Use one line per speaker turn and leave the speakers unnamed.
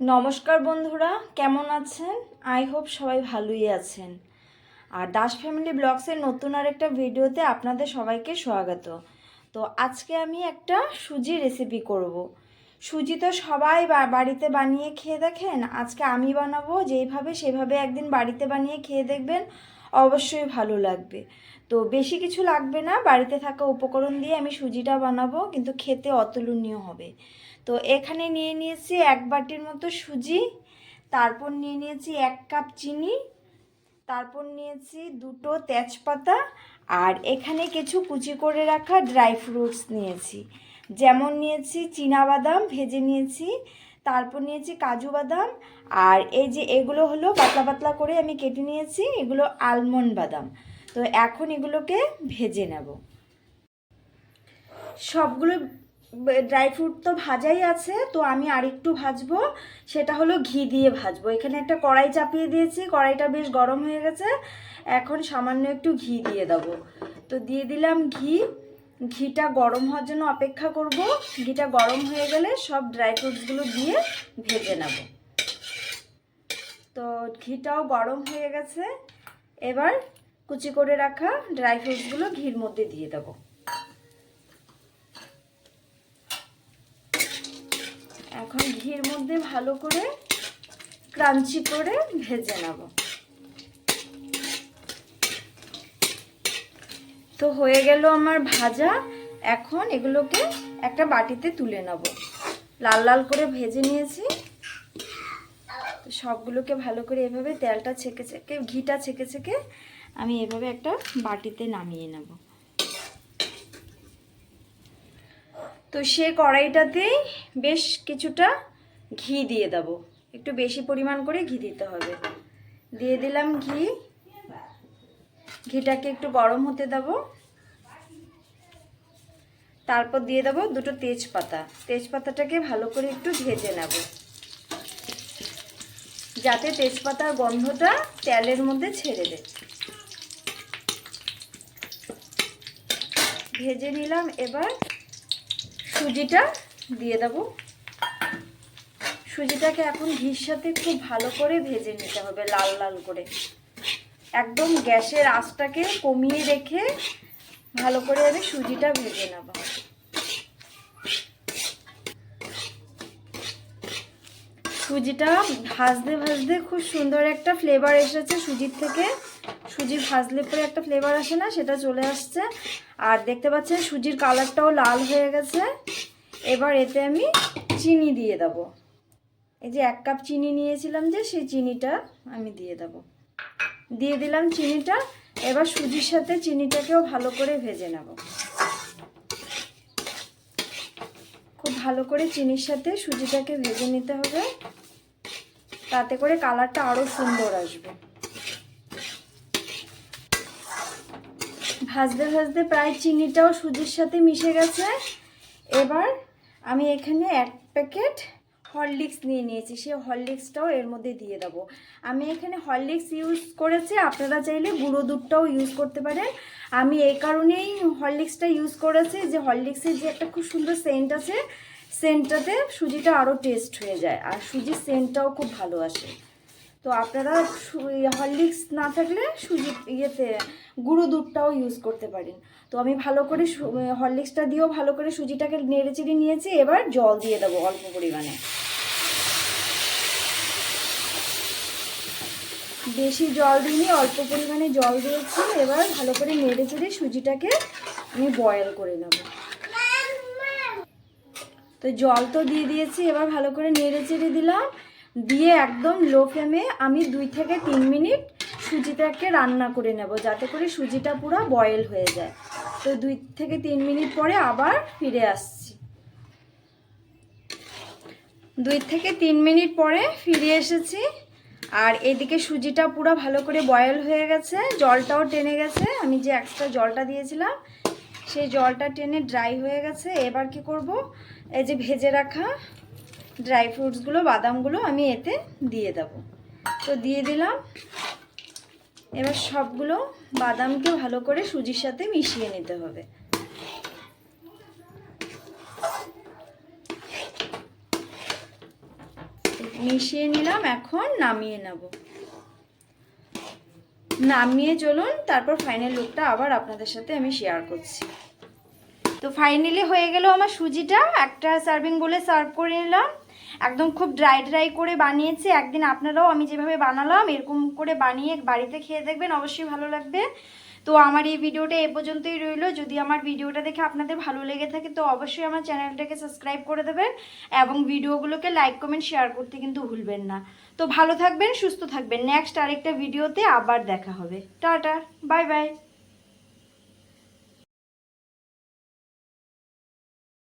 নমস্কার বন্ধুরা, কেমন আছেন? আই হোপ সবাই ভালোই আছেন। আর দাস ফ্যামিলি ব্লগসের নতুন আর একটা ভিডিওতে আপনাদের সবাইকে স্বাগত। তো আজকে আমি একটা সুজি রেসিপি করব। সুজি তো সবাই বাড়িতে বানিয়ে খেয়ে দেখেন, আজকে আমি বানাবো, যেইভাবে সেভাবে একদিন বাড়িতে বানিয়ে খেয়ে দেখবেন, অবশ্যই ভালো লাগবে। তো বেশি কিছু লাগবে না, বাড়িতে থাকা উপকরণ দিয়ে আমি সুজিটা বানাবো, কিন্তু খেতে অতুলনীয় হবে। তো এখানে নিয়ে নিয়েছি এক বাটির মতো সুজি, তারপর নিয়ে নিয়েছি এক কাপ চিনি, তারপর নিয়েছি দুটো তেজপাতা আর এখানে কিছু কুচি করে রাখা ড্রাই ফ্রুটস নিয়েছি। যেমন নিয়েছি বাদাম ভেজে নিয়েছি, তারপর নিয়েছি কাজু বাদাম আর এই যে এগুলো হলো পাতলা পাতলা করে আমি কেটে নিয়েছি, এগুলো আলমন্ড বাদাম। তো এখন এগুলোকে ভেজে নেব। সবগুলো ড্রাই ফ্রুট তো ভাজাই আছে, তো আমি আরেকটু ভাজবো। সেটা হলো ঘি দিয়ে ভাজবো। এখানে একটা কড়াই চাপিয়ে দিয়েছি, কড়াইটা বেশ গরম হয়ে গেছে। এখন সামান্য একটু ঘি দিয়ে দেবো। তো দিয়ে দিলাম ঘি। ঘিটা গরম হওয়ার জন্য অপেক্ষা করব। ঘিটা গরম হয়ে গেলে সব ড্রাই ফ্রুটসগুলো দিয়ে ভেজে নেব। তো ঘিটাও গরম হয়ে গেছে। এবার কুচি করে রাখা ড্রাই ফ্রুটসগুলো ঘির মধ্যে দিয়ে দেবো। এখন ঘির মধ্যে ভালো করে ক্রাঞ্চি করে ভেজে নেব। তো হয়ে গেল আমার ভাজা। এখন এগুলোকে একটা বাটিতে তুলে নেব। লাল লাল করে ভেজে নিয়েছি। সবগুলোকে ভালো করে এভাবে তেলটা ছেঁকে ছেঁকে, ঘিটা ছেঁকে ছেঁকে আমি এভাবে একটা বাটিতে নামিয়ে নেব। তো সে কড়াইটাতেই বেশ কিছুটা ঘি দিয়ে দেবো। একটু বেশি পরিমাণ করে ঘি দিতে হবে। দিয়ে দিলাম ঘি। ঘিটাকে একটু গরম হতে দেবো। তারপর দিয়ে দেবো দুটো তেজপাতা। তেজপাতাটাকে ভালো করে একটু ভেজে নেব। যাতে তেজপাতার গন্ধটা তেলের মধ্যে ছেড়ে দেয়। ভেজে নিলাম এবার সুজিটা দিয়ে দেব। সুজিটাকে এখন ঘির সাথে খুব ভালো করে ভেজে নিতে হবে, লাল লাল করে। একদম গ্যাসের আঁচটাকে কমিয়ে রেখে ভালো করে আমি সুজিটা ভেজে নেব। সুজিটা ভাজতে ভাজতে খুব সুন্দর একটা ফ্লেভার এসেছে সুজির থেকে। সুজি ভাজলে পরে একটা ফ্লেভার আসে না, সেটা চলে আসছে। আর দেখতে পাচ্ছেন সুজির কালারটাও লাল হয়ে গেছে। এবার এতে আমি চিনি দিয়ে দেবো। এই যে এক কাপ চিনি নিয়েছিলাম যে, সেই চিনিটা আমি দিয়ে দেব। দিয়ে দিলাম চিনিটা, এবার সুজির সাথে চিনিটাকেও ভালো করে ভেজে নেব। খুব ভালো করে চিনির সাথে সুজিটাকে ভেজে নিতে হবে। তাতে করে কালারটা আরও সুন্দর আসবে। ভাজতে ভাজতে প্রায় চিনিটাও সুজির সাথে মিশে গেছে। এবার আমি এখানে এক প্যাকেট হরলিক্স নিয়ে নিয়েছি, সেই হরলিক্সটাও এর মধ্যে দিয়ে দেবো। আমি এখানে হরলিক্স ইউজ করেছি, আপনারা চাইলে গুঁড়ো দুধটাও ইউজ করতে পারেন। আমি এই কারণেই হরলিক্সটা ইউজ করেছি যে হরলিক্সের যে একটা খুব সুন্দর সেন্ট আছে সেন্টটাতে সুজিটা আরও টেস্ট হয়ে যায়। আর সুজির সেন্টটাও খুব ভালো আসে। তো আপনারা হরলিক্স না থাকলে সুজি ইয়েতে গুঁড়ো দুধটাও ইউজ করতে পারেন। তো আমি ভালো করে হরলিক্সটা দিয়েও ভালো করে সুজিটাকে নেড়ে চেড়ে নিয়েছি, এবার জল দিয়ে দেবো অল্প পরিমাণে। বেশি জল দিইনি, অল্প পরিমাণে জল দিয়েছি, এবার ভালো করে নেড়ে চেড়ে সুজিটাকে আমি বয়েল করে নেব। তো জল তো দিয়ে দিয়েছি, এবার ভালো করে নেড়ে চেড়ে দিলাম। দিয়ে একদম লো ফ্লেমে আমি দুই থেকে তিন মিনিট সুজিটাকে রান্না করে নেব, যাতে করে সুজিটা পুরো বয়েল হয়ে যায়। তো দুই থেকে তিন মিনিট পরে আবার ফিরে আসছি। দুই থেকে তিন মিনিট পরে ফিরে এসেছি, আর এদিকে সুজিটা পুরো ভালো করে বয়েল হয়ে গেছে, জলটাও টেনে গেছে। আমি যে এক্সট্রা জলটা দিয়েছিলাম, সেই জলটা টেনে ড্রাই হয়ে গেছে। এবার কি করব? এই যে ভেজে রাখা ড্রাই ফ্রুটসগুলো, বাদামগুলো আমি এতে দিয়ে দেব। তো দিয়ে দিলাম। এবার সবগুলো বাদামকে ভালো করে সুজির সাথে মিশিয়ে নিতে হবে। মিশিয়ে নিলাম, এখন নামিয়ে নেব। নামিয়ে চলুন, তারপর ফাইনাল লুকটা আবার আপনাদের সাথে আমি শেয়ার করছি। তো ফাইনালি হয়ে গেল আমার সুজিটা। একটা সার্ভিং বলে সার্ভ করে নিলাম। একদম খুব ড্রাই ড্রাই করে বানিয়েছি। একদিন আপনারাও আমি যেভাবে বানালাম, এরকম করে বানিয়ে বাড়িতে খেয়ে দেখবেন, অবশ্যই ভালো লাগবে। তো আমার এই ভিডিওটা এ পর্যন্তই রইল। যদি আমার ভিডিওটা দেখে আপনাদের ভালো লেগে থাকে, তো অবশ্যই আমার চ্যানেলটাকে সাবস্ক্রাইব করে দেবেন এবং ভিডিওগুলোকে লাইক কমেন্ট শেয়ার করতে কিন্তু ভুলবেন না। তো ভালো থাকবেন, সুস্থ থাকবেন। নেক্সট আরেকটা ভিডিওতে আবার দেখা হবে। Tata bye bye